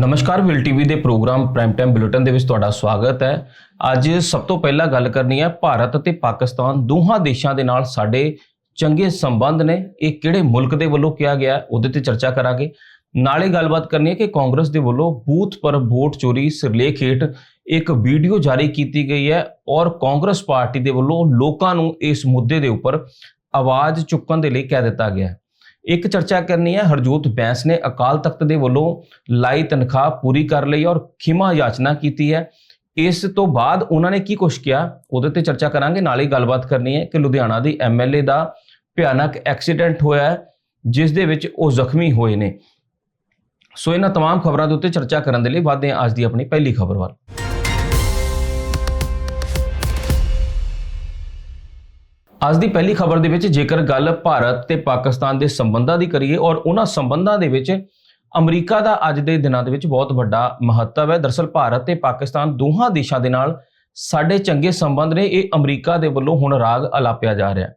ਨਮਸਕਾਰ will TV ਦੇ program prime time bulletin ਦੇ ਵਿੱਚ ਤੁਹਾਡਾ ਸਵਾਗਤ ਹੈ। ਅੱਜ ਸਭ ਤੋਂ ਪਹਿਲਾਂ ਗੱਲ ਕਰਨੀ ਹੈ, ਭਾਰਤ ਅਤੇ ਪਾਕਿਸਤਾਨ ਦੋਹਾਂ ਦੇਸ਼ਾਂ ਦੇ ਨਾਲ ਸਾਡੇ ਚੰਗੇ ਸੰਬੰਧ ਨੇ। ਇਹ ਕਿਹੜੇ ਮੁਲਕ ਦੇ ਵੱਲੋਂ ਕਿਹਾ ਗਿਆ ਉਹਦੇ ਤੇ ਚਰਚਾ ਕਰਾਂਗੇ। ਨਾਲੇ ਗੱਲਬਾਤ ਕਰਨੀ ਹੈ ਕਿ ਕਾਂਗਰਸ ਦੇ ਵੱਲੋਂ ਬੂਥ ਪਰ ਵੋਟ ਚੋਰੀ ਸਿਰਲੇਖ ਹੇਠ ਇੱਕ ਵੀਡੀਓ ਜਾਰੀ ਕੀਤੀ ਗਈ ਹੈ ਔਰ ਕਾਂਗਰਸ ਪਾਰਟੀ ਦੇ ਵੱਲੋਂ ਲੋਕਾਂ ਨੂੰ ਇਸ ਮੁੱਦੇ ਦੇ ਉੱਪਰ ਆਵਾਜ਼ ਚੁੱਕਣ ਦੇ ਲਈ ਕਹਿ ਦਿੱਤਾ ਗਿਆ ਇੱਕ ਚਰਚਾ ਕਰਨੀ ਹੈ ਹਰਜੋਤ ਬੈਂਸ ਨੇ ਅਕਾਲ ਤਖਤ ਦੇ ਵੱਲੋਂ ਲਾਈ ਤਨਖਾਹ ਪੂਰੀ ਕਰ ਲਈ ਔਰ ਖਿਮਾ ਯਾਚਨਾ ਕੀਤੀ ਹੈ ਇਸ ਤੋਂ ਬਾਅਦ ਉਹਨਾਂ ਨੇ ਕੀ ਕੁਛ ਕਿਹਾ ਉਹਦੇ ਤੇ ਚਰਚਾ ਕਰਾਂਗੇ ਨਾਲ ਹੀ ਗੱਲਬਾਤ ਕਰਨੀ ਹੈ ਕਿ ਲੁਧਿਆਣਾ ਦੀ ਐਮਐਲਏ ਦਾ ਭਿਆਨਕ ਐਕਸੀਡੈਂਟ ਹੋਇਆ ਹੈ ਜਿਸ ਦੇ ਵਿੱਚ ਉਹ ਜ਼ਖਮੀ ਹੋਏ ਨੇ ਸੋ ਇਹਨਾਂ तमाम ਖਬਰਾਂ ਦੇ ਉੱਤੇ ਚਰਚਾ ਕਰਨ ਦੇ ਲਈ ਵਧਦੇ ਹਾਂ ਅੱਜ ਦੀ ਆਪਣੀ ਪਹਿਲੀ ਖਬਰ ਵੱਲ ਅੱਜ ਦੀ ਪਹਿਲੀ ਖਬਰ ਦੇ ਵਿੱਚ ਜੇਕਰ ਗੱਲ ਭਾਰਤ ਤੇ ਪਾਕਿਸਤਾਨ ਦੇ ਸੰਬੰਧਾਂ ਦੀ ਕਰੀਏ ਔਰ ਉਹਨਾਂ ਸੰਬੰਧਾਂ ਦੇ ਵਿੱਚ ਅਮਰੀਕਾ ਦਾ ਅੱਜ ਦੇ ਦਿਨਾਂ ਦੇ ਵਿੱਚ ਬਹੁਤ ਵੱਡਾ ਮਹੱਤਵ ਹੈ। ਦਰਸਲ ਭਾਰਤ ਤੇ ਪਾਕਿਸਤਾਨ ਦੋਹਾਂ ਦੇਸ਼ਾਂ ਦੇ ਨਾਲ ਸਾਡੇ ਚੰਗੇ ਸੰਬੰਧ ਨੇ। ਇਹ ਅਮਰੀਕਾ ਦੇ ਵੱਲੋਂ ਹੁਣ ਰਾਗ ਅਲਾਪਿਆ ਜਾ ਰਿਹਾ ਹੈ।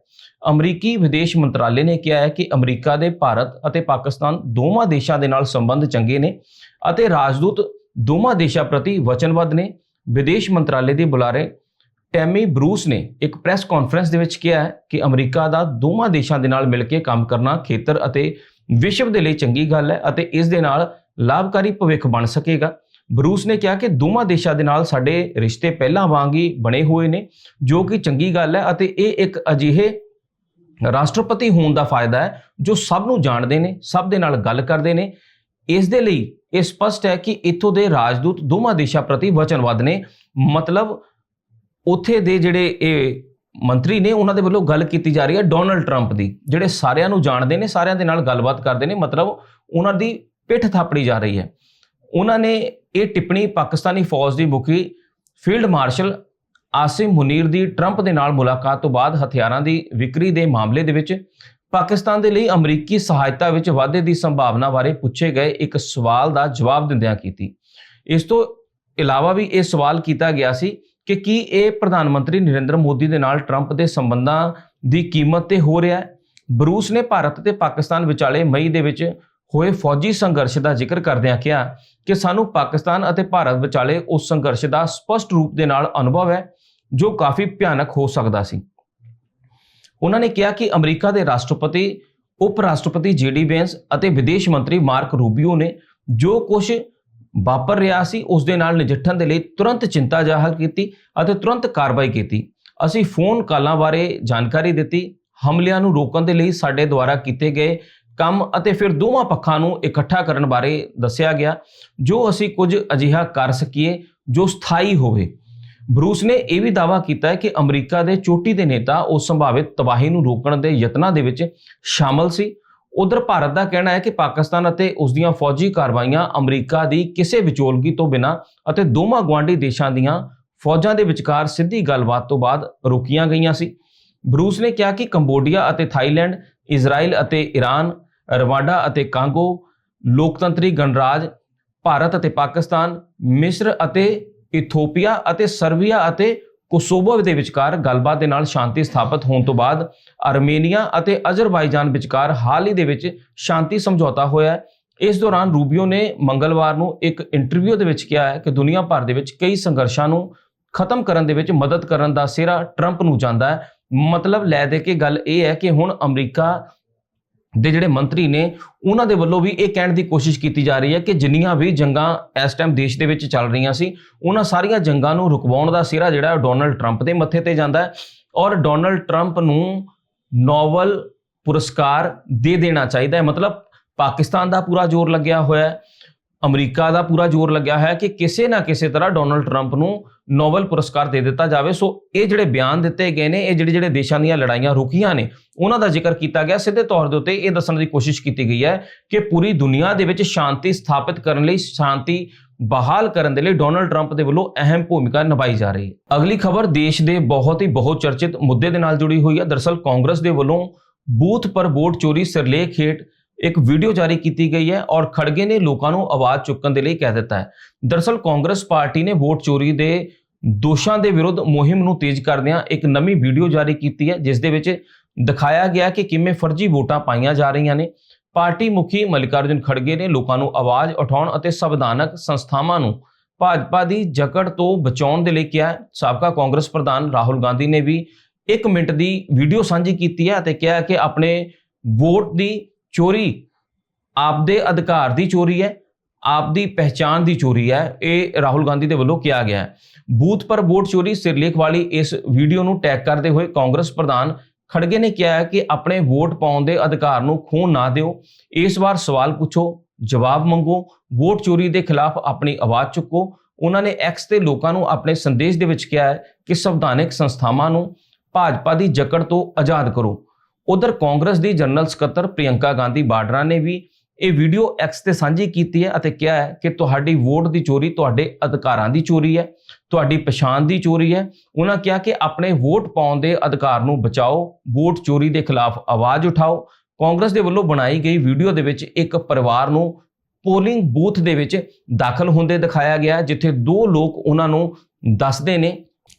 ਅਮਰੀਕੀ ਵਿਦੇਸ਼ ਮੰਤਰਾਲੇ ਨੇ ਕਿਹਾ ਹੈ ਕਿ ਅਮਰੀਕਾ ਦੇ ਭਾਰਤ ਅਤੇ ਪਾਕਿਸਤਾਨ ਦੋਵਾਂ ਦੇਸ਼ਾਂ ਦੇ ਨਾਲ ਸੰਬੰਧ ਚੰਗੇ ਨੇ ਅਤੇ ਰਾਜਦੂਤ ਦੋਵਾਂ ਦੇਸ਼ਾਂ ਪ੍ਰਤੀ ਵਚਨਬੱਧ ਨੇ। ਵਿਦੇਸ਼ ਮੰਤਰਾਲੇ ਦੇ ਬੁਲਾਰੇ ਟੈਮੀ ਬਰੂਸ ਨੇ ਇੱਕ ਪ੍ਰੈਸ ਕਾਨਫਰੰਸ ਦੇ ਵਿੱਚ ਕਿਹਾ ਕਿ ਅਮਰੀਕਾ ਦਾ ਦੋਵਾਂ ਦੇਸ਼ਾਂ ਦੇ ਨਾਲ ਮਿਲ ਕੇ ਕੰਮ ਕਰਨਾ ਖੇਤਰ ਅਤੇ ਵਿਸ਼ਵ ਦੇ ਲਈ ਚੰਗੀ ਗੱਲ ਹੈ ਅਤੇ ਇਸ ਦੇ ਨਾਲ ਲਾਭਕਾਰੀ ਭਵਿੱਖ ਬਣ ਸਕੇਗਾ। ਬਰੂਸ ਨੇ ਕਿਹਾ ਕਿ ਦੋਵਾਂ ਦੇਸ਼ਾਂ ਦੇ ਨਾਲ ਸਾਡੇ ਰਿਸ਼ਤੇ ਪਹਿਲਾਂ ਵਾਂਗ ਹੀ ਬਣੇ ਹੋਏ ਨੇ, ਜੋ ਕਿ ਚੰਗੀ ਗੱਲ ਹੈ ਅਤੇ ਇਹ ਇੱਕ ਅਜਿਹੇ ਰਾਸ਼ਟਰਪਤੀ ਹੋਣ ਦਾ ਫਾਇਦਾ ਹੈ ਜੋ ਸਭ ਨੂੰ ਜਾਣਦੇ ਨੇ, ਸਭ ਦੇ ਨਾਲ ਗੱਲ ਕਰਦੇ ਨੇ। ਇਸ ਦੇ ਲਈ ਇਹ ਸਪਸ਼ਟ ਹੈ ਕਿ ਇੱਥੋਂ ਦੇ ਰਾਜਦੂਤ ਦੋਵਾਂ ਦੇਸ਼ਾਂ ਪ੍ਰਤੀ ਵਚਨਬੱਧ ਨੇ, ਮਤਲਬ ਉੱਥੇ ਦੇ ਜਿਹੜੇ ਇਹ ਮੰਤਰੀ ਨੇ, ਉਹਨਾਂ ਦੇ ਵੱਲੋਂ ਗੱਲ ਕੀਤੀ ਜਾ ਰਹੀ ਹੈ ਡੋਨਲਡ ਟਰੰਪ ਦੀ, ਜਿਹੜੇ ਸਾਰਿਆਂ ਨੂੰ ਜਾਣਦੇ ਨੇ, ਸਾਰਿਆਂ ਦੇ ਨਾਲ ਗੱਲਬਾਤ ਕਰਦੇ ਨੇ, ਮਤਲਬ ਉਹਨਾਂ ਦੀ ਪਿੱਠ ਥਾਪੜੀ ਜਾ ਰਹੀ ਹੈ। ਉਹਨਾਂ ਨੇ ਇਹ ਟਿੱਪਣੀ ਪਾਕਿਸਤਾਨੀ ਫੌਜ ਦੀ ਮੁਖੀ ਫੀਲਡ ਮਾਰਸ਼ਲ ਆਸਿਮ ਮੁਨੀਰ ਦੀ ਟਰੰਪ ਦੇ ਨਾਲ ਮੁਲਾਕਾਤ ਤੋਂ ਬਾਅਦ ਹਥਿਆਰਾਂ ਦੀ ਵਿਕਰੀ ਦੇ ਮਾਮਲੇ ਦੇ ਵਿੱਚ ਪਾਕਿਸਤਾਨ ਦੇ ਲਈ ਅਮਰੀਕੀ ਸਹਾਇਤਾ ਵਿੱਚ ਵਾਧੇ ਦੀ ਸੰਭਾਵਨਾ ਬਾਰੇ ਪੁੱਛੇ ਗਏ, ਇੱਕ ਸਵਾਲ ਦਾ ਜਵਾਬ ਦਿੰਦਿਆਂ ਕੀਤੀ। ਇਸ ਤੋਂ ਇਲਾਵਾ ਵੀ ਇਹ ਸਵਾਲ ਕੀਤਾ ਗਿਆ ਸੀ ਕਿ ਕੀ ਇਹ ਪ੍ਰਧਾਨ ਮੰਤਰੀ ਨਰਿੰਦਰ ਮੋਦੀ ਦੇ ਨਾਲ ਟਰੰਪ ਦੇ ਸੰਬੰਧਾਂ ਦੀ ਕੀਮਤ ਤੇ ਹੋ ਰਿਹਾ ਹੈ? ਬਰੂਸ ਨੇ ਭਾਰਤ ਤੇ ਪਾਕਿਸਤਾਨ ਵਿਚਾਲੇ ਮਈ ਦੇ ਵਿੱਚ ਹੋਏ ਫੌਜੀ ਸੰਘਰਸ਼ ਦਾ ਜ਼ਿਕਰ ਕਰਦਿਆਂ ਕਿਹਾ ਕਿ ਸਾਨੂੰ ਪਾਕਿਸਤਾਨ ਅਤੇ ਭਾਰਤ ਵਿਚਾਲੇ ਉਸ ਸੰਘਰਸ਼ ਦਾ ਸਪਸ਼ਟ ਰੂਪ ਦੇ ਨਾਲ ਅਨੁਭਵ ਹੈ, ਜੋ ਕਾਫੀ ਭਿਆਨਕ ਹੋ ਸਕਦਾ ਸੀ। ਉਹਨਾਂ ਨੇ ਕਿਹਾ ਕਿ ਅਮਰੀਕਾ ਦੇ ਰਾਸ਼ਟਰਪਤੀ ਉਪ ਰਾਸ਼ਟਰਪਤੀ ਜੀਡੀ ਬੈਂਸ ਅਤੇ ਵਿਦੇਸ਼ ਮੰਤਰੀ ਮਾਰਕ ਰੂਬੀਓ ਨੇ ਜੋ ਕੁਝ ਵਾਪਰ ਰਿਹਾ ਸੀ, ਉਸ ਦੇ ਨਾਲ ਨਜਿੱਠਣ ਦੇ ਲਈ ਤੁਰੰਤ ਚਿੰਤਾ ਜ਼ਾਹਰ ਕੀਤੀ ਅਤੇ ਤੁਰੰਤ ਕਾਰਵਾਈ ਕੀਤੀ। ਅਸੀਂ ਫੋਨ ਕਾਲਾਂ ਬਾਰੇ ਜਾਣਕਾਰੀ ਦਿੱਤੀ, ਹਮਲਿਆਂ ਨੂੰ ਰੋਕਣ ਦੇ ਲਈ ਸਾਡੇ ਦੁਆਰਾ ਕੀਤੇ ਗਏ ਕੰਮ ਅਤੇ ਫਿਰ ਦੋਵਾਂ ਪੱਖਾਂ ਨੂੰ ਇਕੱਠਾ ਕਰਨ ਬਾਰੇ ਦੱਸਿਆ ਗਿਆ, ਜੋ ਅਸੀਂ ਕੁਝ ਅਜਿਹਾ ਕਰ ਸਕੀਏ ਜੋ ਸਥਾਈ ਹੋਵੇ। ਬਰੂਸ ਨੇ ਇਹ ਵੀ ਦਾਅਵਾ ਕੀਤਾ ਹੈ ਕਿ ਅਮਰੀਕਾ ਦੇ ਚੋਟੀ ਦੇ ਨੇਤਾ ਉਸ ਸੰਭਾਵਿਤ ਤਬਾਹੀ ਨੂੰ ਰੋਕਣ ਦੇ ਯਤਨਾਂ ਦੇ ਵਿੱਚ ਸ਼ਾਮਲ ਸੀ। ਉਧਰ ਭਾਰਤ ਦਾ ਕਹਿਣਾ ਹੈ ਕਿ ਪਾਕਿਸਤਾਨ ਅਤੇ ਉਸ ਦੀਆਂ ਫੌਜੀ ਕਾਰਵਾਈਆਂ ਅਮਰੀਕਾ ਦੀ ਕਿਸੇ ਵਿਚੋਲਗੀ ਤੋਂ ਬਿਨਾਂ ਅਤੇ ਦੋਵਾਂ ਗਵਾਂਢੀ ਦੇਸ਼ਾਂ ਦੀਆਂ ਫੌਜਾਂ ਦੇ ਵਿਚਕਾਰ ਸਿੱਧੀ ਗੱਲਬਾਤ ਤੋਂ ਬਾਅਦ ਰੋਕੀਆਂ ਗਈਆਂ ਸੀ। ਬਰੂਸ ਨੇ ਕਿਹਾ ਕਿ ਕੰਬੋਡੀਆ ਅਤੇ ਥਾਈਲੈਂਡ, ਇਜ਼ਰਾਈਲ ਅਤੇ ਈਰਾਨ ਰਵਾਂਡਾ ਅਤੇ ਕਾਂਗੋ, ਲੋਕਤੰਤਰੀ ਗਣਰਾਜ, ਭਾਰਤ ਅਤੇ ਪਾਕਿਸਤਾਨ, ਮਿਸਰ ਅਤੇ ਇਥੋਪੀਆ ਅਤੇ ਸਰਬੀਆ ਅਤੇ ਕੋਸੋਵੋ ਦੇ ਵਿਚਕਾਰ ਗੱਲਬਾਤ ਦੇ ਨਾਲ ਸ਼ਾਂਤੀ ਸਥਾਪਿਤ ਹੋਣ ਤੋਂ ਬਾਅਦ ਆਰਮੇਨੀਆ ਅਤੇ ਅਜ਼ਰਬਾਈਜਾਨ ਵਿਚਕਾਰ ਹਾਲ ਹੀ ਦੇ ਵਿੱਚ ਸ਼ਾਂਤੀ ਸਮਝੌਤਾ ਹੋਇਆ ਹੈ। ਇਸ ਦੌਰਾਨ ਰੂਬੀਓ ਨੇ ਮੰਗਲਵਾਰ ਨੂੰ ਇੱਕ ਇੰਟਰਵਿਊ ਦੇ ਵਿੱਚ ਕਿਹਾ ਹੈ ਕਿ ਦੁਨੀਆ ਭਰ ਦੇ ਵਿੱਚ ਕਈ ਸੰਘਰਸ਼ਾਂ ਨੂੰ ਖਤਮ ਕਰਨ ਦੇ ਵਿੱਚ ਮਦਦ ਕਰਨ ਦਾ ਸਿਹਰਾ ਟਰੰਪ ਨੂੰ ਜਾਂਦਾ ਹੈ। ਮਤਲਬ ਲੈ ਦੇ ਕੇ ਗੱਲ ਇਹ ਹੈ ਕਿ ਹੁਣ ਅਮਰੀਕਾ ਦੇ ਜਿਹੜੇ ਮੰਤਰੀ ਨੇ, ਉਹਨਾਂ ਦੇ ਵੱਲੋਂ ਵੀ ਇਹ ਕਹਿਣ ਦੀ ਕੋਸ਼ਿਸ਼ ਕੀਤੀ ਜਾ ਰਹੀ ਹੈ ਕਿ ਜਿੰਨੀਆਂ ਵੀ ਜੰਗਾਂ ਇਸ ਟਾਈਮ ਦੇਸ਼ ਦੇ ਵਿੱਚ ਚੱਲ ਰਹੀਆਂ ਸੀ, ਉਹਨਾਂ ਸਾਰੀਆਂ ਜੰਗਾਂ ਨੂੰ ਰੁਕਵਾਉਣ ਦਾ ਸਿਰਾ ਜਿਹੜਾ ਉਹ ਡੋਨਲਡ ਟਰੰਪ ਦੇ ਮੱਥੇ ਤੇ ਜਾਂਦਾ ਹੈ ਔਰ ਡੋਨਲਡ ਟਰੰਪ ਨੂੰ ਨੋਵਲ ਪੁਰਸਕਾਰ ਦੇ ਦੇਣਾ ਚਾਹੀਦਾ ਹੈ। ਮਤਲਬ ਪਾਕਿਸਤਾਨ ਦਾ ਪੂਰਾ ਜ਼ੋਰ ਲੱਗਿਆ ਹੋਇਆ ਹੈ। ਅਮਰੀਕਾ ਦਾ ਪੂਰਾ ਜ਼ੋਰ ਲੱਗਿਆ ਹੈ ਕਿ ਕਿਸੇ ਨਾ ਕਿਸੇ ਤਰ੍ਹਾਂ ਡੋਨਲਡ ਟਰੰਪ ਨੂੰ ਨੋਬਲ ਪੁਰਸਕਾਰ ਦੇ ਦਿੱਤਾ ਜਾਵੇ। ਸੋ ਇਹ ਜਿਹੜੇ ਬਿਆਨ ਦਿੱਤੇ ਗਏ ਨੇ, ਇਹ ਜਿਹੜੇ ਜਿਹੜੇ ਦੇਸ਼ਾਂ ਦੀਆਂ ਲੜਾਈਆਂ ਰੁਕੀਆਂ ਨੇ, ਉਹਨਾਂ ਦਾ ਜ਼ਿਕਰ ਕੀਤਾ ਗਿਆ। ਸਿੱਧੇ ਤੌਰ ਦੇ ਉੱਤੇ ਇਹ ਦੱਸਣ ਦੀ ਕੋਸ਼ਿਸ਼ ਕੀਤੀ ਗਈ ਹੈ ਕਿ ਪੂਰੀ ਦੁਨੀਆ ਦੇ ਵਿੱਚ ਸ਼ਾਂਤੀ ਸਥਾਪਿਤ ਕਰਨ ਲਈ, ਸ਼ਾਂਤੀ ਬਹਾਲ ਕਰਨ ਦੇ ਲਈ ਡੋਨਲਡ ਟਰੰਪ ਦੇ ਵੱਲੋਂ ਅਹਿਮ ਭੂਮਿਕਾ ਨਿਭਾਈ ਜਾ ਰਹੀ ਹੈ। ਅਗਲੀ ਖਬਰ ਦੇਸ਼ ਦੇ ਬਹੁਤ ਹੀ ਬਹੁਤ ਚਰਚਿਤ ਮੁੱਦੇ ਦੇ ਨਾਲ ਜੁੜੀ ਹੋਈ ਹੈ। ਦਰਸਲ ਕਾਂਗਰਸ ਦੇ ਵੱਲੋਂ ਬੂਥ ਪਰ ਵੋਟ ਚੋਰੀ ਸਿਰਲੇਖ ਹੇਠ ਇੱਕ ਵੀਡੀਓ ਜਾਰੀ ਕੀਤੀ ਗਈ ਹੈ ਔਰ ਖੜਗੇ ਨੇ ਲੋਕਾਂ ਨੂੰ ਆਵਾਜ਼ ਚੁੱਕਣ ਦੇ ਲਈ ਕਹਿ ਦਿੱਤਾ ਹੈ। ਦਰਸਲ ਕਾਂਗਰਸ ਪਾਰਟੀ ਨੇ ਵੋਟ ਚੋਰੀ ਦੇ ਦੋਸ਼ਾਂ ਦੇ ਵਿਰੁੱਧ ਮੁਹਿੰਮ ਨੂੰ ਤੇਜ਼ ਕਰਦਿਆਂ ਇੱਕ ਨਵੀਂ ਵੀਡੀਓ ਜਾਰੀ ਕੀਤੀ ਹੈ, ਜਿਸ ਦੇ ਵਿੱਚ ਦਿਖਾਇਆ ਗਿਆ ਕਿ ਕਿਵੇਂ ਫਰਜ਼ੀ ਵੋਟਾਂ ਪਾਈਆਂ ਜਾ ਰਹੀਆਂ ਨੇ। ਪਾਰਟੀ ਮੁਖੀ ਮਲਿਕਾਰਜੁਨ ਖੜਗੇ ਨੇ ਲੋਕਾਂ ਨੂੰ ਆਵਾਜ਼ ਉਠਾਉਣ ਅਤੇ ਸੰਵਿਧਾਨਕ ਸੰਸਥਾਵਾਂ ਨੂੰ ਭਾਜਪਾ ਦੀ ਜਕੜ ਤੋਂ ਬਚਾਉਣ ਦੇ ਲਈ ਕਿਹਾ ਸਾਬਕਾ ਕਾਂਗਰਸ ਪ੍ਰਧਾਨ ਰਾਹੁਲ ਗਾਂਧੀ ਨੇ ਵੀ 1 ਮਿੰਟ ਦੀ ਵੀਡੀਓ ਸਾਂਝੀ ਕੀਤੀ ਹੈ ਅਤੇ ਕਿਹਾ ਕਿ ਆਪਣੇ ਵੋਟ ਦੀ ਚੋਰੀ ਆਪਦੇ ਅਧਿਕਾਰ ਦੀ ਚੋਰੀ ਹੈ, ਆਪਦੀ ਪਹਿਚਾਣ ਦੀ ਚੋਰੀ ਹੈ, ਇਹ ਰਾਹੁਲ ਗਾਂਧੀ ਦੇ ਵੱਲੋਂ ਕਿਹਾ ਗਿਆ ਹੈ। ਬੂਥ ਪਰ ਵੋਟ ਚੋਰੀ ਸਿਰਲੇਖ ਵਾਲੀ ਇਸ ਵੀਡੀਓ ਨੂੰ ਟੈਗ ਕਰਦੇ ਹੋਏ ਕਾਂਗਰਸ ਪ੍ਰਧਾਨ ਖੜਗੇ ਨੇ ਕਿਹਾ ਹੈ ਕਿ ਆਪਣੇ ਵੋਟ ਪਾਉਣ ਦੇ ਅਧਿਕਾਰ ਨੂੰ ਖੋਹ ਨਾ ਦਿਓ। ਇਸ ਵਾਰ ਸਵਾਲ ਪੁੱਛੋ, ਜਵਾਬ ਮੰਗੋ, ਵੋਟ ਚੋਰੀ ਦੇ ਖਿਲਾਫ ਆਪਣੀ ਆਵਾਜ਼ ਚੁੱਕੋ। ਉਹਨਾਂ ਨੇ ਐਕਸ ਤੇ ਲੋਕਾਂ ਨੂੰ ਆਪਣੇ ਸੰਦੇਸ਼ ਦੇ ਵਿੱਚ ਕਿਹਾ ਹੈ ਕਿ ਸੰਵਿਧਾਨਕ ਸੰਸਥਾਵਾਂ ਨੂੰ ਭਾਜਪਾ ਦੀ ਜਕੜ ਤੋਂ ਆਜ਼ਾਦ ਕਰੋ। ਉਧਰ ਕਾਂਗਰਸ ਦੀ ਜਨਰਲ ਸਕੱਤਰ ਪ੍ਰਿਯੰਕਾ ਗਾਂਧੀ ਬਾਡਰਾ ਨੇ ਵੀ ਇਹ ਵੀਡੀਓ ਐਕਸ ਤੇ ਸਾਂਝੀ ਕੀਤੀ ਹੈ ਅਤੇ ਕਿਹਾ ਹੈ ਕਿ ਤੁਹਾਡੀ ਵੋਟ ਦੀ ਚੋਰੀ ਤੁਹਾਡੇ ਅਧਿਕਾਰਾਂ ਦੀ ਚੋਰੀ ਹੈ, ਤੁਹਾਡੀ ਪਛਾਣ ਦੀ ਚੋਰੀ ਹੈ। ਉਹਨਾਂ ਕਿਹਾ ਕਿ ਆਪਣੇ ਵੋਟ ਪਾਉਣ ਦੇ ਅਧਿਕਾਰ ਨੂੰ ਬਚਾਓ, ਵੋਟ ਚੋਰੀ ਦੇ ਖਿਲਾਫ ਆਵਾਜ਼ ਉਠਾਓ। ਕਾਂਗਰਸ ਦੇ ਵੱਲੋਂ ਬਣਾਈ ਗਈ ਵੀਡੀਓ ਦੇ ਵਿੱਚ ਇੱਕ ਪਰਿਵਾਰ ਨੂੰ ਪੋਲਿੰਗ ਬੂਥ ਦੇ ਵਿੱਚ ਦਾਖਲ ਹੁੰਦੇ ਦਿਖਾਇਆ ਗਿਆ ਜਿੱਥੇ ਦੋ ਲੋਕ ਉਹਨਾਂ ਨੂੰ ਦੱਸਦੇ ਨੇ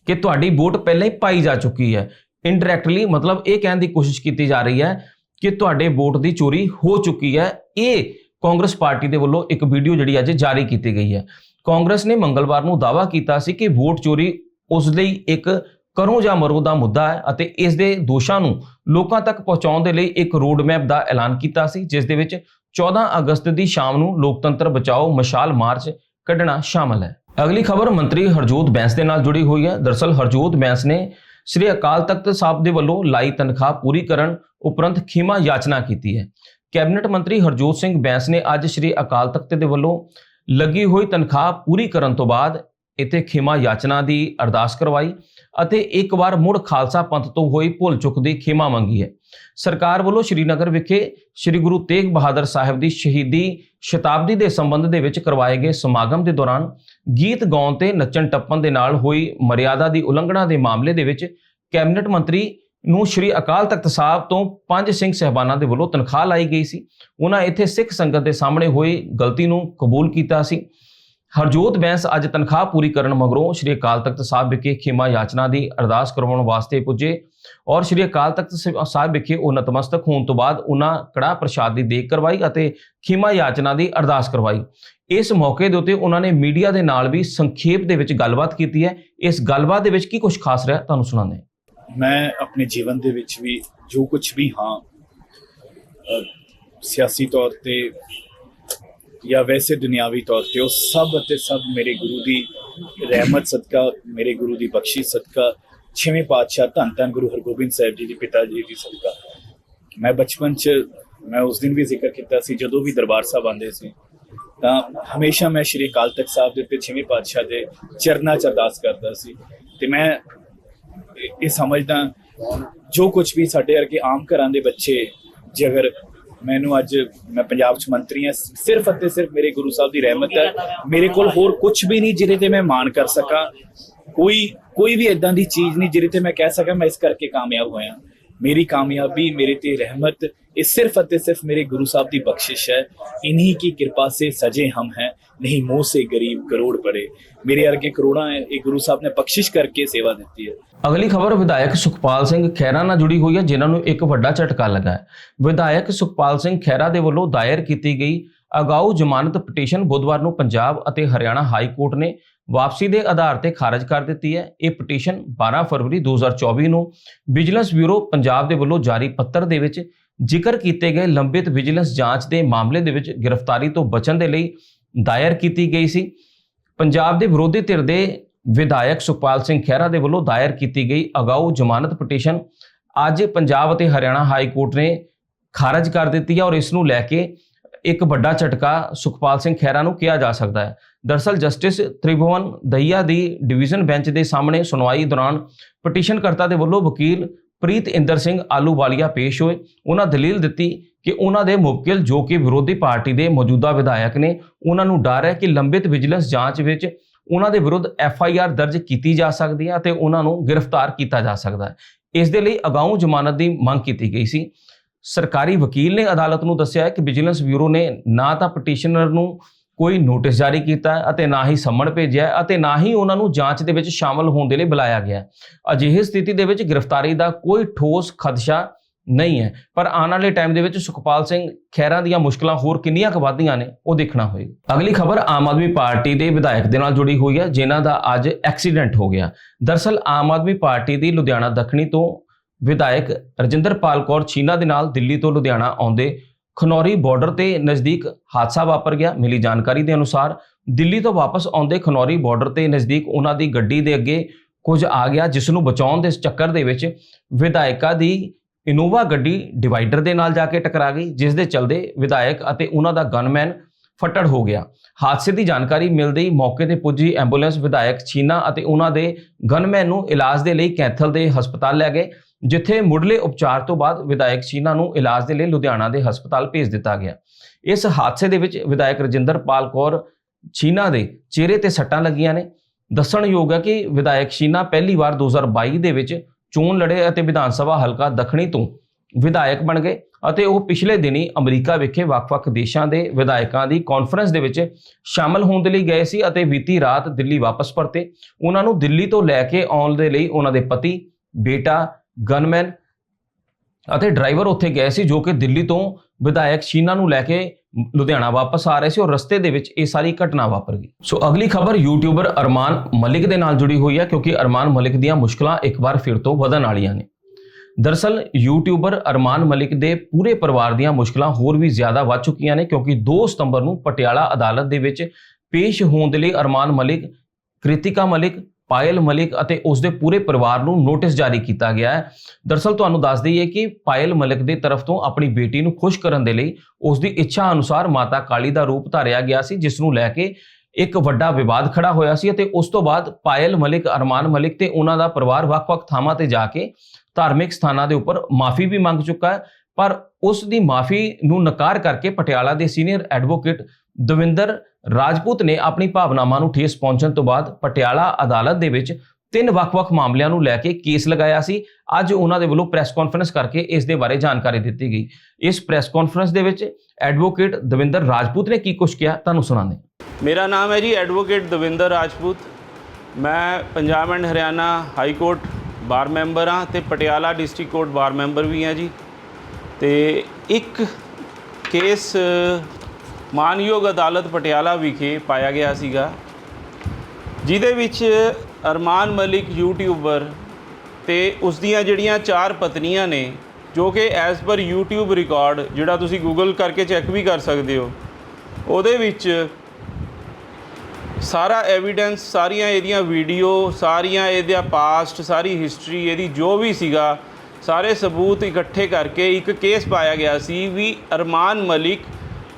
ਕਿ ਤੁਹਾਡੀ ਵੋਟ ਪਹਿਲਾਂ ਹੀ ਪਾਈ ਜਾ ਚੁੱਕੀ ਹੈ। ਇਨਡਾਇਰੈਕਟਲੀ ਮਤਲਬ ਇਹ ਕਹਿਣ ਦੀ ਕੋਸ਼ਿਸ਼ ਕੀਤੀ ਜਾ ਰਹੀ ਹੈ ਕਿ ਤੁਹਾਡੇ ਵੋਟ ਦੀ ਚੋਰੀ ਹੋ ਚੁੱਕੀ ਹੈ। ਇਹ ਕਾਂਗਰਸ ਪਾਰਟੀ ਦੇ ਵੱਲੋਂ ਇੱਕ ਵੀਡੀਓ ਜਿਹੜੀ ਅੱਜ ਜਾਰੀ ਕੀਤੀ ਗਈ ਹੈ। ਕਾਂਗਰਸ ਨੇ ਮੰਗਲਵਾਰ ਨੂੰ ਦਾਅਵਾ ਕੀਤਾ ਸੀ ਕਿ ਵੋਟ ਚੋਰੀ ਉਸ ਲਈ ਇੱਕ ਕਰੋ ਜਾਂ ਮਰੋ ਦਾ ਮੁੱਦਾ ਹੈ ਅਤੇ ਇਸ ਦੇ ਦੋਸ਼ਾਂ ਨੂੰ ਲੋਕਾਂ ਤੱਕ ਪਹੁੰਚਾਉਣ ਦੇ ਲਈ ਇੱਕ ਰੋਡ ਮੈਪ ਦਾ ਐਲਾਨ ਕੀਤਾ ਸੀ, ਜਿਸ ਦੇ ਵਿੱਚ 14 ਅਗਸਤ ਦੀ ਸ਼ਾਮ ਨੂੰ ਲੋਕਤੰਤਰ ਬਚਾਓ ਮਸ਼ਾਲ ਮਾਰਚ ਕੱਢਣਾ ਸ਼ਾਮਲ ਹੈ। ਅਗਲੀ ਖਬਰ ਮੰਤਰੀ ਹਰਜੋਤ ਬੈਂਸ ਦੇ ਨਾਲ ਜੁੜੀ ਹੋਈ ਹੈ। ਦਰਸਲ ਹਰਜੋਤ ਬੈਂਸ ਨੇ ਸ੍ਰੀ ਅਕਾਲ ਤਖਤ ਸਾਹਿਬ ਦੇ ਵੱਲੋਂ ਲਾਈ ਤਨਖਾਹ ਪੂਰੀ ਕਰਨ ਉਪਰੰਤ ਖੀਮਾ ਯਾਚਨਾ ਕੀਤੀ ਹੈ। ਕੈਬਨਿਟ ਮੰਤਰੀ ਹਰਜੋਤ ਸਿੰਘ ਬੈਂਸ ਨੇ ਅੱਜ ਸ੍ਰੀ ਅਕਾਲ ਤਖਤ ਦੇ ਵੱਲੋਂ ਲੱਗੀ ਹੋਈ ਤਨਖਾਹ ਪੂਰੀ ਕਰਨ ਤੋਂ ਬਾਅਦ ਇੱਥੇ ਖਿਮਾ ਯਾਚਨਾ ਦੀ ਅਰਦਾਸ ਕਰਵਾਈ ਅਤੇ ਇੱਕ ਵਾਰ ਮੁੜ ਖਾਲਸਾ ਪੰਥ ਤੋਂ ਹੋਈ ਭੁੱਲ ਚੁੱਕ ਦੀ ਖਿਮਾ ਮੰਗੀ ਹੈ। ਸਰਕਾਰ ਵੱਲੋਂ ਸ਼੍ਰੀਨਗਰ ਵਿਖੇ ਸ੍ਰੀ ਗੁਰੂ ਤੇਗ ਬਹਾਦਰ ਸਾਹਿਬ ਦੀ ਸ਼ਹੀਦੀ ਸ਼ਤਾਬਦੀ ਦੇ ਸੰਬੰਧ ਦੇ ਵਿੱਚ ਕਰਵਾਏ ਗਏ ਸਮਾਗਮ ਦੇ ਦੌਰਾਨ ਗੀਤ ਗਾਉਣ ਤੇ ਨੱਚਣ ਟੱਪਣ ਦੇ ਨਾਲ ਹੋਈ ਮਰਿਆਦਾ ਦੀ ਉਲੰਘਣਾ ਦੇ ਮਾਮਲੇ ਦੇ ਵਿੱਚ ਕੈਬਨਿਟ ਮੰਤਰੀ ਨੂੰ ਸ਼੍ਰੀ ਅਕਾਲ ਤਖਤ ਸਾਹਿਬ ਤੋਂ ਪੰਜ ਸਿੰਘ ਸਹਿਬਾਨਾਂ ਦੇ ਵੱਲੋਂ ਤਨਖਾਹ ਲਾਈ ਗਈ ਸੀ। ਉਹਨਾਂ ਇੱਥੇ ਸਿੱਖ ਸੰਗਤ ਦੇ ਸਾਹਮਣੇ ਹੋਈ ਗਲਤੀ ਨੂੰ ਕਬੂਲ ਕੀਤਾ ਸੀ। ਹਰਜੋਤ ਬੈਂਸ ਅੱਜ ਤਨਖਾਹ ਪੂਰੀ ਕਰਨ ਮਗਰੋਂ ਸ਼੍ਰੀ ਅਕਾਲ ਤਖਤ ਸਾਹਿਬ ਵਿਖੇ ਖਿਮਾ ਯਾਚਨਾ ਦੀ ਅਰਦਾਸ ਕਰਵਾਉਣ ਵਾਸਤੇ ਪੁੱਜੇ ਔਰ ਸ਼੍ਰੀ ਅਕਾਲ ਤਖਤ ਸਾਹਿਬ ਵਿਖੇ ਉਹ ਨਤਮਸਤਕ ਹੋਣ ਤੋਂ ਬਾਅਦ ਉਹਨਾਂ ਕੜਾ ਪ੍ਰਸ਼ਾਦ ਦੀ ਦੇਖ ਕਰਵਾਈ ਅਤੇ ਖਿਮਾ ਯਾਚਨਾ ਦੀ ਅਰਦਾਸ ਕਰਵਾਈ। ਇਸ ਮੌਕੇ ਦੇ ਉੱਤੇ ਉਹਨਾਂ ਨੇ ਮੀਡੀਆ ਦੇ ਨਾਲ ਵੀ ਸੰਖੇਪ ਦੇ ਵਿੱਚ ਗੱਲਬਾਤ ਕੀਤੀ ਹੈ। ਇਸ ਗੱਲਬਾਤ ਦੇ ਵਿੱਚ ਕੀ ਕੁਝ ਖਾਸ ਰਿਹਾ ਤੁਹਾਨੂੰ ਸੁਣਾਉਂਦੇ ਹਾਂ। ਮੈਂ ਆਪਣੇ ਜੀਵਨ ਦੇ ਵਿੱਚ ਵੀ ਜੋ ਕੁਝ ਵੀ ਹਾਂ ਸਿਆਸੀ ਤੌਰ ਤੇ ਜਾਂ ਵੈਸੇ ਦੁਨਿਆਵੀ ਤੌਰ ਤੇ ਉਹ ਸਭ ਅਤੇ ਸਭ ਮੇਰੇ ਗੁਰੂ ਦੀ ਰਹਿਮਤ ਸਦਕਾ, ਮੇਰੇ ਗੁਰੂ ਦੀ ਬਖਸ਼ਿਸ਼ ਸਦਕਾ, ਛੇਵੇਂ ਪਾਤਸ਼ਾਹ ਧੰਨ ਧੰਨ ਗੁਰੂ ਹਰਗੋਬਿੰਦ ਸਾਹਿਬ ਜੀ ਦੀ ਪਿਤਾ ਜੀ ਦੀ ਸਦਕਾ। ਮੈਂ ਬਚਪਨ ਚ ਮੈਂ ਉਸ ਦਿਨ ਵੀ ਜ਼ਿਕਰ ਕੀਤਾ ਸੀ, ਜਦੋਂ ਵੀ ਦਰਬਾਰ ਸਾਹਿਬ ਆਉਂਦੇ ਸੀ, ਤਾਂ ਹਮੇਸ਼ਾ ਮੈਂ ਸ਼੍ਰੀ ਅਕਾਲ ਤਖਤ ਸਾਹਿਬ ਦੇ ਉੱਤੇ ਛੇਵੇਂ ਪਾਤਸ਼ਾਹ ਦੇ ਚਰਨਾਂ ਚ ਅਰਦਾਸ ਕਰਦਾ ਸੀ। ਤੇ ਮੈਂ ਇਹ- ਇਹ ਸਮਝਦਾ ਜੋ ਕੁਝ ਵੀ ਸਾਡੇ ਵਰਗੇ ਆਮ ਘਰਾਂ ਦੇ ਬੱਚੇ, ਜੇ ਅਗਰ ਮੈਨੂੰ ਅੱਜ ਮੈਂ ਪੰਜਾਬ ਚ ਮੰਤਰੀ ਹਾਂ ਸਿਰਫ ਅਤੇ ਸਿਰਫ ਮੇਰੇ ਗੁਰੂ ਸਾਹਿਬ ਦੀ ਰਹਿਮਤ ਹੈ। ਮੇਰੇ ਕੋਲ ਹੋਰ ਕੁਝ ਵੀ ਨਹੀਂ ਜਿਹਦੇ ਤੇ ਮੈਂ ਮਾਣ ਕਰ ਸਕਾਂ। ਕੋਈ ਕੋਈ ਵੀ ਇਦਾਂ ਦੀ ਚੀਜ਼ ਨਹੀਂ ਜਿਹਦੇ ਤੇ ਮੈਂ ਕਹਿ ਸਕਾਂ ਮੈਂ ਇਸ ਕਰਕੇ ਕਾਮਯਾਬ ਹੋਇਆ। ਮੇਰੀ ਕਾਮਯਾਬੀ, ਮੇਰੇ ਤੇ ਰਹਿਮਤ, ਇਹ ਸਿਰਫ ਅਤੇ ਸਿਰਫ ਮੇਰੇ ਗੁਰੂ ਸਾਹਿਬ ਦੀ ਬਖਸ਼ਿਸ਼ ਹੈ। ਇਨਹੀ ਕੀ ਕਿਰਪਾ ਸੇ ਸਜੇ ਹਮ ਹੈ। नहीं मुंह से गरीब करोड़ पड़े मेरे अर्गे करोड़ां है ਇਹ ਗੁਰੂ ਸਾਹਿਬ ਨੇ ਬਖਸ਼ਿਸ਼ ਕਰਕੇ ਸੇਵਾ ਦਿੱਤੀ ਹੈ ਅਗਲੀ ਖਬਰ ਵਿਧਾਇਕ ਸੁਖਪਾਲ ਸਿੰਘ ਖਹਿਰਾ ਨਾਲ ਜੁੜੀ ਹੋਈ ਹੈ ਜਿਨ੍ਹਾਂ ਨੂੰ ਇੱਕ ਵੱਡਾ ਝਟਕਾ ਲੱਗਾ ਹੈ ਵਿਧਾਇਕ ਸੁਖਪਾਲ ਸਿੰਘ ਖਹਿਰਾ ਦੇ ਵੱਲੋਂ ਦਾਇਰ ਕੀਤੀ ਗਈ ਅਗਾਊ ਜ਼ਮਾਨਤ ਪਟੀਸ਼ਨ ਬੁੱਧਵਾਰ ਨੂੰ ਪੰਜਾਬ ਅਤੇ ਹਰਿਆਣਾ ਹਾਈ ਕੋਰਟ ਨੇ ਵਾਪਸੀ ਦੇ ਆਧਾਰ ਤੇ ਖਾਰਜ ਕਰ ਦਿੱਤੀ ਹੈ ਇਹ ਪਟੀਸ਼ਨ 12 ਫਰਵਰੀ 2024 ਨੂੰ ਵਿਜੀਲੈਂਸ ਬਿਊਰੋ ਪੰਜਾਬ ਦੇ ਵੱਲੋਂ ਜਾਰੀ ਪੱਤਰ ਦੇ ਵਿੱਚ ਜ਼ਿਕਰ ਕੀਤੇ ਗਏ ਲੰਬਿਤ ਵਿਜੀਲੈਂਸ ਜਾਂਚ ਦੇ ਮਾਮਲੇ ਦੇ ਵਿੱਚ ਗ੍ਰਿਫਤਾਰੀ ਤੋਂ ਬਚਣ ਦੇ ਲਈ ਦਾਇਰ ਕੀਤੀ ਗਈ ਸੀ। ਪੰਜਾਬ ਦੇ ਵਿਰੋਧੀ ਧਿਰ ਦੇ ਵਿਧਾਇਕ ਸੁਖਪਾਲ ਸਿੰਘ ਖਹਿਰਾ ਦੇ ਵੱਲੋਂ ਦਾਇਰ ਕੀਤੀ ਗਈ ਅਗਾਊ ਜ਼ਮਾਨਤ ਪਟੀਸ਼ਨ ਅੱਜ ਪੰਜਾਬ ਅਤੇ ਹਰਿਆਣਾ ਹਾਈ ਕੋਰਟ ਨੇ ਖਾਰਜ ਕਰ ਦਿੱਤੀ ਹੈ ਔਰ ਇਸ ਨੂੰ ਲੈ ਕੇ ਇੱਕ ਵੱਡਾ ਝਟਕਾ ਸੁਖਪਾਲ ਸਿੰਘ ਖਹਿਰਾ ਨੂੰ ਕਿਹਾ ਜਾ ਸਕਦਾ ਹੈ। ਦਰਸਲ ਜਸਟਿਸ ਤ੍ਰਿਭੁਵਨ ਦਈਆ ਦੀ ਡਿਵੀਜ਼ਨ ਬੈਂਚ ਦੇ ਸਾਹਮਣੇ ਸੁਣਵਾਈ ਦੌਰਾਨ ਪਟੀਸ਼ਨਕਰਤਾ ਦੇ ਵੱਲੋਂ ਵਕੀਲ ਪ੍ਰੀਤ ਇੰਦਰ ਸਿੰਘ ਆਲੂਵਾਲੀਆ ਪੇਸ਼ ਹੋਏ। ਉਹਨਾਂ ਦਲੀਲ ਦਿੱਤੀ ਕਿ ਉਹਨਾਂ ਦੇ ਮੁਵਕਿਲ ਜੋ ਕਿ ਵਿਰੋਧੀ ਪਾਰਟੀ ਦੇ ਮੌਜੂਦਾ ਵਿਧਾਇਕ ਨੇ, ਉਹਨਾਂ ਨੂੰ ਡਰ ਹੈ ਕਿ ਲੰਬਿਤ ਵਿਜੀਲੈਂਸ ਜਾਂਚ ਵਿੱਚ ਉਹਨਾਂ ਦੇ ਵਿਰੁੱਧ ਐਫ ਆਈ ਆਰ ਦਰਜ ਕੀਤੀ ਜਾ ਸਕਦੀ ਹੈ ਅਤੇ ਉਹਨਾਂ ਨੂੰ ਗ੍ਰਿਫਤਾਰ ਕੀਤਾ ਜਾ ਸਕਦਾ ਹੈ। ਇਸ ਦੇ ਲਈ ਅਗਾਊਂ ਜ਼ਮਾਨਤ ਦੀ ਮੰਗ ਕੀਤੀ ਗਈ ਸੀ। ਸਰਕਾਰੀ ਵਕੀਲ ਨੇ ਅਦਾਲਤ ਨੂੰ ਦੱਸਿਆ ਕਿ ਵਿਜੀਲੈਂਸ ਬਿਊਰੋ ਨੇ ਨਾ ਤਾਂ ਪਟੀਸ਼ਨਰ ਨੂੰ ਕੋਈ ਨੋਟਿਸ ਜਾਰੀ ਕੀਤਾ ਅਤੇ ਨਾ ਹੀ ਸੰਮਣ ਭੇਜਿਆ ਅਤੇ ਨਾ ਹੀ ਉਹਨਾਂ ਨੂੰ ਜਾਂਚ ਦੇ ਵਿੱਚ ਸ਼ਾਮਲ ਹੋਣ ਦੇ ਲਈ ਬੁਲਾਇਆ ਗਿਆ ਹੈ। ਅਜਿਹੀ ਸਥਿਤੀ ਦੇ ਵਿੱਚ ਗ੍ਰਿਫਤਾਰੀ ਦਾ ਕੋਈ ਠੋਸ ਖਦਸ਼ਾ ਨਹੀਂ ਹੈ। ਪਰ ਆਉਣ ਵਾਲੇ ਟਾਈਮ ਦੇ ਵਿੱਚ ਸੁਖਪਾਲ ਸਿੰਘ ਖਹਿਰਾ ਦੀਆਂ ਮੁਸ਼ਕਲਾਂ ਹੋਰ ਕਿੰਨੀਆਂ ਕੁ ਵੱਧਦੀਆਂ ਨੇ, ਉਹ ਦੇਖਣਾ ਹੋਏਗਾ। ਅਗਲੀ ਖਬਰ ਆਮ ਆਦਮੀ ਪਾਰਟੀ ਦੇ ਵਿਧਾਇਕ ਦੇ ਨਾਲ ਜੁੜੀ ਹੋਈ ਹੈ, ਜਿਨ੍ਹਾਂ ਦਾ ਅੱਜ ਐਕਸੀਡੈਂਟ ਹੋ ਗਿਆ। ਦਰਸਲ ਆਮ ਆਦਮੀ ਪਾਰਟੀ ਦੀ ਲੁਧਿਆਣਾ ਦੱਖਣੀ ਤੋਂ ਵਿਧਾਇਕ ਰਜਿੰਦਰਪਾਲ ਕੌਰ ਛੀਨਾ ਦੇ ਨਾਲ ਦਿੱਲੀ ਤੋਂ ਲੁਧਿਆਣਾ ਆਉਂਦੇ ਖਨੌਰੀ ਬਾਰਡਰ ਤੇ ਨਜ਼ਦੀਕ ਹਾਦਸਾ ਵਾਪਰ ਗਿਆ। ਮਿਲੀ ਜਾਣਕਾਰੀ ਦੇ ਅਨੁਸਾਰ ਦਿੱਲੀ ਤੋਂ ਵਾਪਸ ਆਉਂਦੇ ਖਨੌਰੀ ਬਾਰਡਰ ਤੇ ਨਜ਼ਦੀਕ ਉਹਨਾਂ ਦੀ ਗੱਡੀ ਦੇ ਅੱਗੇ ਕੁਝ ਆ ਗਿਆ ਜਿਸ ਨੂੰ ਬਚਾਉਣ ਦੇ ਚੱਕਰ ਦੇ ਵਿੱਚ ਵਿਧਾਇਕਾ ਦੀ ਇਨੋਵਾ ਗੱਡੀ ਡਿਵਾਈਡਰ ਦੇ ਨਾਲ ਜਾ ਕੇ ਟਕਰਾ ਗਈ, ਜਿਸ ਦੇ ਚਲਦੇ ਵਿਧਾਇਕ ਅਤੇ ਉਹਨਾਂ ਦਾ ਗਨਮੈਨ ਫੱਟੜ ਹੋ ਗਿਆ। ਹਾਦਸੇ ਦੀ ਜਾਣਕਾਰੀ ਮਿਲਦੇ ਹੀ ਮੌਕੇ ਤੇ ਪੁੱਜੀ ਐਂਬੂਲੈਂਸ ਵਿਧਾਇਕ ਛੀਨਾ ਅਤੇ ਉਹਨਾਂ ਦੇ ਗਨਮੈਨ ਨੂੰ ਇਲਾਜ ਦੇ ਲਈ ਕੈਂਥਲ ਦੇ ਹਸਪਤਾਲ ਲੈ ਗਏ, ਜਿੱਥੇ ਮੁੱਢਲੇ ਉਪਚਾਰ ਤੋਂ ਬਾਅਦ ਵਿਧਾਇਕ ਛੀਨਾ ਨੂੰ ਇਲਾਜ ਦੇ ਲਈ ਲੁਧਿਆਣਾ ਦੇ ਹਸਪਤਾਲ ਭੇਜ ਦਿੱਤਾ ਗਿਆ। ਇਸ ਹਾਦਸੇ ਦੇ ਵਿੱਚ ਵਿਧਾਇਕ ਰਜਿੰਦਰਪਾਲ ਕੌਰ ਛੀਨਾ ਦੇ ਚਿਹਰੇ ਤੇ ਸੱਟਾਂ ਲੱਗੀਆਂ ਨੇ। ਦੱਸਣਯੋਗ ਹੈ ਕਿ ਵਿਧਾਇਕ ਛੀਨਾ ਪਹਿਲੀ ਵਾਰ 2022 ਦੇ ਵਿੱਚ ਚੋਣ ਲੜੇ ਅਤੇ ਵਿਧਾਨ ਸਭਾ ਹਲਕਾ ਦੱਖਣੀ ਤੋਂ ਵਿਧਾਇਕ ਬਣ ਗਏ ਅਤੇ ਉਹ ਪਿਛਲੇ ਦਿਨੀ ਅਮਰੀਕਾ ਵਿਖੇ ਵੱਖ-ਵੱਖ ਦੇਸ਼ਾਂ ਦੇ ਵਿਧਾਇਕਾਂ ਦੀ ਕਾਨਫਰੰਸ ਦੇ ਵਿੱਚ ਸ਼ਾਮਲ ਹੋਣ ਦੇ ਲਈ ਗਏ ਸੀ ਅਤੇ ਬੀਤੀ ਰਾਤ ਦਿੱਲੀ ਵਾਪਸ ਪਰਤੇ। ਉਹਨਾਂ ਨੂੰ ਦਿੱਲੀ ਤੋਂ ਲੈ ਕੇ ਆਉਣ ਦੇ ਲਈ ਉਹਨਾਂ ਦੇ ਪਤੀ, ਬੇਟਾ ਗਨਮੈਨ ਅਤੇ ਡਰਾਈਵਰ ਉੱਥੇ ਗਏ ਸੀ ਜੋ ਕਿ ਦਿੱਲੀ ਤੋਂ ਵਿਧਾਇਕ ਸ਼ੀਨਾ ਨੂੰ ਲੈ ਕੇ ਲੁਧਿਆਣਾ ਵਾਪਸ ਆ ਰਹੇ ਸੀ ਔਰ ਰਸਤੇ ਦੇ ਵਿੱਚ ਇਹ ਸਾਰੀ ਘਟਨਾ ਵਾਪਰ ਗਈ। ਸੋ ਅਗਲੀ ਖਬਰ ਯੂਟਿਊਬਰ ਅਰਮਾਨ ਮਲਿਕ ਦੇ ਨਾਲ ਜੁੜੀ ਹੋਈ ਹੈ ਕਿਉਂਕਿ ਅਰਮਾਨ ਮਲਿਕ ਦੀਆਂ ਮੁਸ਼ਕਲਾਂ ਇੱਕ ਵਾਰ ਫਿਰ ਤੋਂ ਵਧਣ ਵਾਲੀਆਂ ਨੇ। ਦਰਸਲ ਯੂਟਿਊਬਰ ਅਰਮਾਨ ਮਲਿਕ ਦੇ ਪੂਰੇ ਪਰਿਵਾਰ ਦੀਆਂ ਮੁਸ਼ਕਲਾਂ ਹੋਰ ਵੀ ਜ਼ਿਆਦਾ ਵੱਧ ਚੁੱਕੀਆਂ ਨੇ ਕਿਉਂਕਿ 2 ਸਤੰਬਰ ਨੂੰ ਪਟਿਆਲਾ ਅਦਾਲਤ ਦੇ ਵਿੱਚ ਪੇਸ਼ ਹੋਣ ਦੇ ਲਈ ਅਰਮਾਨ ਮਲਿਕ, ਕ੍ਰਿਤਿਕਾ ਮਲਿਕ ਪਾਇਲ ਮਲਿਕ ਅਤੇ ਉਸ ਦੇ ਪੂਰੇ ਪਰਿਵਾਰ ਨੂੰ ਨੋਟਿਸ ਜਾਰੀ ਕੀਤਾ ਗਿਆ ਹੈ। ਦਰਸਲ ਤੁਹਾਨੂੰ ਦੱਸ ਦਈਏ ਕਿ ਪਾਇਲ ਮਲਿਕ ਦੇ ਤਰਫ ਤੋਂ ਆਪਣੀ ਬੇਟੀ ਨੂੰ ਖੁਸ਼ ਕਰਨ ਦੇ ਲਈ ਉਸ ਦੀ ਇੱਛਾ ਅਨੁਸਾਰ ਮਾਤਾ ਕਾਲੀ ਦਾ ਰੂਪ ਧਾਰਿਆ ਗਿਆ ਸੀ, ਜਿਸ ਨੂੰ ਲੈ ਕੇ ਇੱਕ ਵੱਡਾ ਵਿਵਾਦ ਖੜਾ ਹੋਇਆ ਸੀ ਅਤੇ ਉਸ ਤੋਂ ਬਾਅਦ ਪਾਇਲ ਮਲਿਕ, ਅਰਮਾਨ ਮਲਿਕ ਤੇ ਉਹਨਾਂ ਦਾ ਪਰਿਵਾਰ ਵੱਖ-ਵੱਖ ਥਾਵਾਂ ਤੇ ਜਾ ਕੇ ਧਾਰਮਿਕ ਸਥਾਨਾਂ ਦੇ ਉੱਪਰ ਮਾਫੀ ਵੀ ਮੰਗ ਚੁੱਕਾ ਹੈ। ਪਰ ਉਸ ਦੀ ਮਾਫੀ ਨੂੰ ਨਕਾਰ ਕਰਕੇ ਪਟਿਆਲਾ ਦੇ ਸੀਨੀਅਰ ਐਡਵੋਕੇਟ ਦਵਿੰਦਰ ਰਾਜਪੂਤ ਨੇ ਆਪਣੀ ਭਾਵਨਾਵਾਂ ਨੂੰ ਠੇਸ ਪਹੁੰਚਣ ਤੋਂ ਬਾਅਦ ਪਟਿਆਲਾ ਅਦਾਲਤ ਦੇ ਵਿੱਚ ਤਿੰਨ ਵੱਖ-ਵੱਖ ਮਾਮਲਿਆਂ ਨੂੰ ਲੈ ਕੇ ਕੇਸ ਲਗਾਇਆ ਸੀ। ਅੱਜ ਉਹਨਾਂ ਦੇ ਵੱਲੋਂ ਪ੍ਰੈਸ ਕਾਨਫਰੰਸ ਕਰਕੇ ਇਸ ਦੇ ਬਾਰੇ ਜਾਣਕਾਰੀ ਦਿੱਤੀ ਗਈ। ਇਸ ਪ੍ਰੈਸ ਕਾਨਫਰੰਸ ਦੇ ਵਿੱਚ ਐਡਵੋਕੇਟ ਦਵਿੰਦਰ ਰਾਜਪੂਤ ਨੇ ਕੀ ਕੁਝ ਕਿਹਾ, ਤੁਹਾਨੂੰ ਸੁਣਾਉਂਦੇ ਮੇਰਾ ਨਾਮ ਹੈ ਜੀ ਐਡਵੋਕੇਟ ਦਵਿੰਦਰ ਰਾਜਪੂਤ। ਮੈਂ Punjab and Haryana high court bar member ਹਾਂ ਤੇ Patiala district court bar member ਵੀ ਹਾਂ ਜੀ। ਤੇ ਇੱਕ ਕੇਸ ਮਾਨਯੋਗ ਅਦਾਲਤ ਪਟਿਆਲਾ ਵਿਖੇ ਪਾਇਆ ਗਿਆ ਸੀਗਾ, ਜਿਹਦੇ ਵਿੱਚ ਅਰਮਾਨ ਮਲਿਕ ਯੂਟਿਊਬਰ ਤੇ ਉਸ ਦੀਆਂ ਜਿਹੜੀਆਂ ਚਾਰ ਪਤਨੀਆਂ ਨੇ, ਜੋ ਕਿ ਐਜ਼ ਪਰ YouTube ਰਿਕਾਰਡ ਜਿਹੜਾ ਤੁਸੀਂ ਗੂਗਲ ਕਰਕੇ ਚੈੱਕ ਵੀ ਕਰ ਸਕਦੇ ਹੋ, ਉਹਦੇ ਵਿੱਚ ਸਾਰਾ ਐਵੀਡੈਂਸ ਸਾਰੀਆਂ ਇਹਦੀਆਂ ਵੀਡੀਓ ਸਾਰੀਆਂ ਇਹਦਾ ਪਾਸਟ ਸਾਰੀ ਹਿਸਟਰੀ ਇਹਦੀ ਜੋ ਵੀ ਸੀਗਾ, ਸਾਰੇ ਸਬੂਤ ਇਕੱਠੇ ਕਰਕੇ ਇੱਕ ਕੇਸ ਪਾਇਆ ਗਿਆ ਸੀ ਵੀ ਅਰਮਾਨ ਮਲਿਕ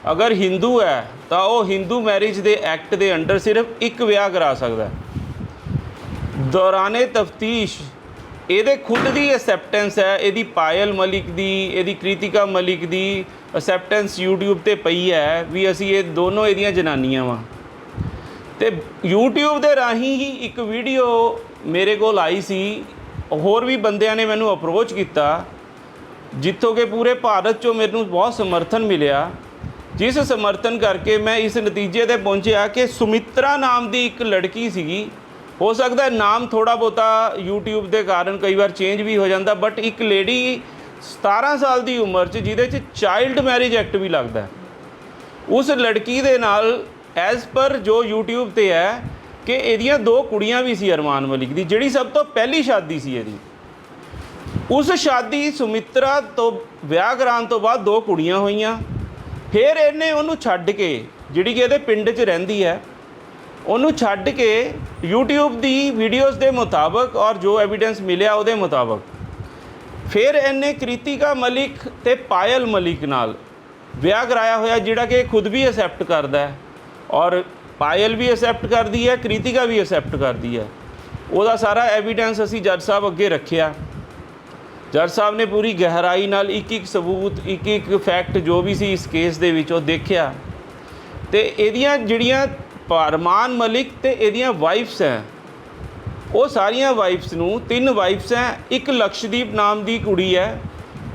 ਅਗਰ ਹਿੰਦੂ ਹੈ, ਤਾਂ ਉਹ ਹਿੰਦੂ ਮੈਰਿਜ ਦੇ ਐਕਟ ਦੇ ਅੰਡਰ ਸਿਰਫ ਇੱਕ ਵਿਆਹ ਕਰਾ ਸਕਦਾ ਦੌਰਾਨੇ ਤਫਤੀਸ਼, ਇਹਦੇ ਖੁਦ ਦੀ ਅਸੈਪਟੈਂਸ ਹੈ, ਇਹਦੀ ਪਾਇਲ ਮਲਿਕ ਦੀ, ਇਹਦੀ ਕ੍ਰਿਤਿਕਾ ਮਲਿਕ ਦੀ ਅਸੈਪਟੈਂਸ YouTube ਤੇ ਪਈ ਹੈ ਵੀ ਅਸੀਂ ਇਹ ਦੋਨੋਂ ਇਹਦੀਆਂ ਜਨਾਨੀਆਂ ਵਾਂ। ਤੇ YouTube ਦੇ ਰਾਹੀਂ ਹੀ ਇੱਕ ਵੀਡੀਓ ਮੇਰੇ ਕੋਲ ਆਈ ਸੀ, ਹੋਰ ਵੀ ਬੰਦਿਆਂ ਨੇ ਮੈਨੂੰ ਅਪਰੋਚ ਕੀਤਾ, ਜਿੱਥੋਂ ਕਿ ਪੂਰੇ ਭਾਰਤ 'ਚੋਂ ਮੈਨੂੰ ਬਹੁਤ ਸਮਰਥਨ ਮਿਲਿਆ। ਜਿਸ ਸਮਰਥਨ ਕਰਕੇ ਮੈਂ ਇਸ ਨਤੀਜੇ ਤੇ ਪਹੁੰਚਿਆ ਕਿ ਸੁਮਿਤਰਾ ਨਾਮ ਦੀ ਇੱਕ ਲੜਕੀ ਸੀਗੀ। ਹੋ ਸਕਦਾ ਨਾਮ ਥੋੜਾ ਬਹੁਤਾ YouTube ਦੇ ਕਾਰਨ ਕਈ ਵਾਰ ਚੇਂਜ ਵੀ ਹੋ ਜਾਂਦਾ ਬਟ ਇੱਕ ਲੇਡੀ 17 ਸਾਲ ਦੀ ਉਮਰ 'ਚ, ਜਿਹਦੇ 'ਚ ਚਾਈਲਡ ਮੈਰਿਜ ਐਕਟ ਵੀ ਲੱਗਦਾ ਹੈ। ਉਸ ਲੜਕੀ ਦੇ ਨਾਲ ਐਜ਼ ਪਰ ਜੋ YouTube ਤੇ ਹੈ ਕਿ ਇਹਦੀਆਂ ਦੋ ਕੁੜੀਆਂ ਵੀ ਸੀ ਅਰਮਾਨ ਮਲਿਕ ਦੀ, ਜਿਹੜੀ ਸਭ ਤੋਂ ਪਹਿਲੀ ਸ਼ਾਦੀ ਸੀ ਇਹਦੀ। ਉਸ ਸ਼ਾਦੀ ਸੁਮਿਤਰਾ ਤੋਂ ਵਿਆਹ ਕਰਾਉਣ ਤੋਂ ਬਾਅਦ ਦੋ ਕੁੜੀਆਂ ਹੋਈਆਂ। ਫਿਰ ਇਹਨੇ ਉਹਨੂੰ ਛੱਡ ਕੇ, ਜਿਹੜੀ ਕਿ ਇਹਦੇ ਪਿੰਡ 'ਚ ਰਹਿੰਦੀ ਹੈ, ਉਹਨੂੰ ਛੱਡ ਕੇ YouTube ਦੀ ਵੀਡੀਓਜ਼ ਦੇ ਮੁਤਾਬਕ ਔਰ ਜੋ ਐਵੀਡੈਂਸ ਮਿਲਿਆ ਉਹਦੇ ਮੁਤਾਬਕ, ਫਿਰ ਇਹਨੇ ਕ੍ਰਿਤਿਕਾ ਮਲਿਕ ਤੇ ਪਾਇਲ ਮਲਿਕ ਨਾਲ ਵਿਆਹ ਕਰਾਇਆ ਹੋਇਆ, ਜਿਹੜਾ ਕਿ ਖੁਦ ਵੀ ਅਸੈਪਟ ਕਰਦਾ ਹੈ ਔਰ ਪਾਇਲ ਵੀ ਅਸੈਪਟ ਕਰਦੀ ਹੈ, ਕ੍ਰਿਤਿਕਾ ਵੀ ਅਸੈਪਟ ਕਰਦੀ ਹੈ। ਉਹਦਾ ਸਾਰਾ ਐਵੀਡੈਂਸ ਅਸੀਂ ਜੱਜ ਸਾਹਿਬ ਅੱਗੇ ਰੱਖਿਆ। ਜੱਜ ਸਾਹਿਬ ਨੇ ਪੂਰੀ ਗਹਿਰਾਈ ਨਾਲ ਇੱਕ ਇੱਕ ਸਬੂਤ, ਇੱਕ ਇੱਕ ਫੈਕਟ ਜੋ ਵੀ ਸੀ ਇਸ ਕੇਸ ਦੇ ਵਿੱਚ ਉਹ ਦੇਖਿਆ। ਤੇ ਇਹਦੀਆਂ ਜਿਹੜੀਆਂ ਪਰਮਾਨ ਮਲਿਕ ਤੇ ਇਹਦੀਆਂ ਵਾਈਫਸ ਹੈ, ਉਹ ਸਾਰੀਆਂ ਵਾਈਫਸ ਨੂੰ ਤਿੰਨ ਵਾਈਫਸ ਹੈ, ਇੱਕ ਲਕਸ਼ਦੀਪ ਨਾਮ ਦੀ ਕੁੜੀ ਹੈ।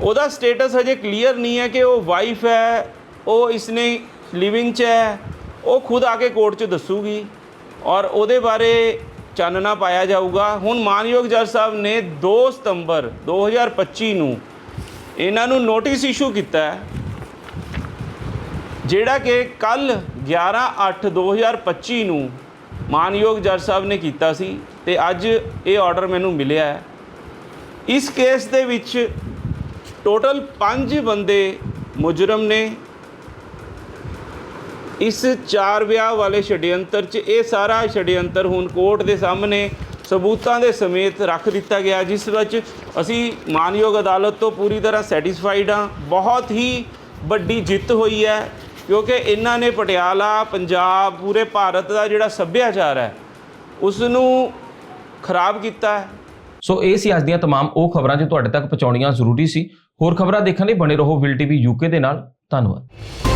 ਉਹਦਾ ਸਟੇਟਸ ਹਜੇ ਕਲੀਅਰ ਨਹੀਂ ਹੈ ਕਿ ਉਹ ਵਾਈਫ ਹੈ, ਉਹ ਇਸਨੇ ਲਿਵਿੰਗ 'ਚ ਹੈ, ਉਹ ਖੁਦ ਆ ਕੇ ਕੋਰਟ 'ਚ ਦੱਸੂਗੀ। ਔਰ ਉਹਦੇ ਬਾਰੇ ਚਾਨਣਾ ਪਾਇਆ ਜਾਊਗਾ। ਹੁਣ ਮਾਨਯੋਗ ਜੱਜ ਸਾਹਿਬ ਨੇ 2 ਸਤੰਬਰ 2025 ਨੂੰ ਇਹਨਾਂ ਨੂੰ ਨੋਟਿਸ ਇਸ਼ੂ ਕੀਤਾ ਹੈ, ਜਿਹੜਾ ਕਿ ਕੱਲ 11/8/2025 ਨੂੰ ਮਾਨਯੋਗ ਜੱਜ ਸਾਹਿਬ ਨੇ ਕੀਤਾ ਸੀ ਤੇ ਅੱਜ ਇਹ ਆਰਡਰ ਮੈਨੂੰ ਮਿਲਿਆ ਹੈ। ਇਸ ਕੇਸ ਦੇ ਵਿੱਚ ਟੋਟਲ 5 ਬੰਦੇ ਮੁਜਰਮ ਨੇ ਇਸ ਚਾਰ ਵਿਆਹ ਵਾਲੇ ਛੜਯੰਤਰ 'ਚ ਇਹ ਸਾਰਾ ਛੜਯੰਤਰ ਹੁਣ ਕੋਰਟ ਦੇ ਸਾਹਮਣੇ ਸਬੂਤਾਂ ਦੇ ਸਮੇਤ ਰੱਖ ਦਿੱਤਾ ਗਿਆ ਜਿਸ ਵਿੱਚ ਅਸੀਂ ਮਾਨਯੋਗ ਅਦਾਲਤ ਤੋਂ ਪੂਰੀ ਤਰ੍ਹਾਂ ਸੈਟੀਸਫਾਈਡ ਹਾਂ ਬਹੁਤ ਹੀ ਵੱਡੀ ਜਿੱਤ ਹੋਈ ਹੈ ਕਿਉਂਕਿ ਇਹਨਾਂ ਨੇ ਪਟਿਆਲਾ ਪੰਜਾਬ ਪੂਰੇ ਭਾਰਤ ਦਾ ਜਿਹੜਾ ਸੱਭਿਆਚਾਰ ਹੈ ਉਸ ਨੂੰ ਖਰਾਬ ਕੀਤਾ ਹੈ ਸੋ ਇਹ ਸੀ ਅੱਜ ਦੀਆਂ तमाम ਉਹ ਖਬਰਾਂ ਜੋ ਤੁਹਾਡੇ ਤੱਕ ਪਹੁੰਚਾਉਣੀਆਂ ਜ਼ਰੂਰੀ ਸੀ ਹੋਰ ਖਬਰਾਂ ਦੇਖਣ ਲਈ ਬਣੇ ਰਹੋ ਵਿਲ ਟੀਵੀ ਯੂਕੇ ਦੇ ਨਾਲ ਧੰਨਵਾਦ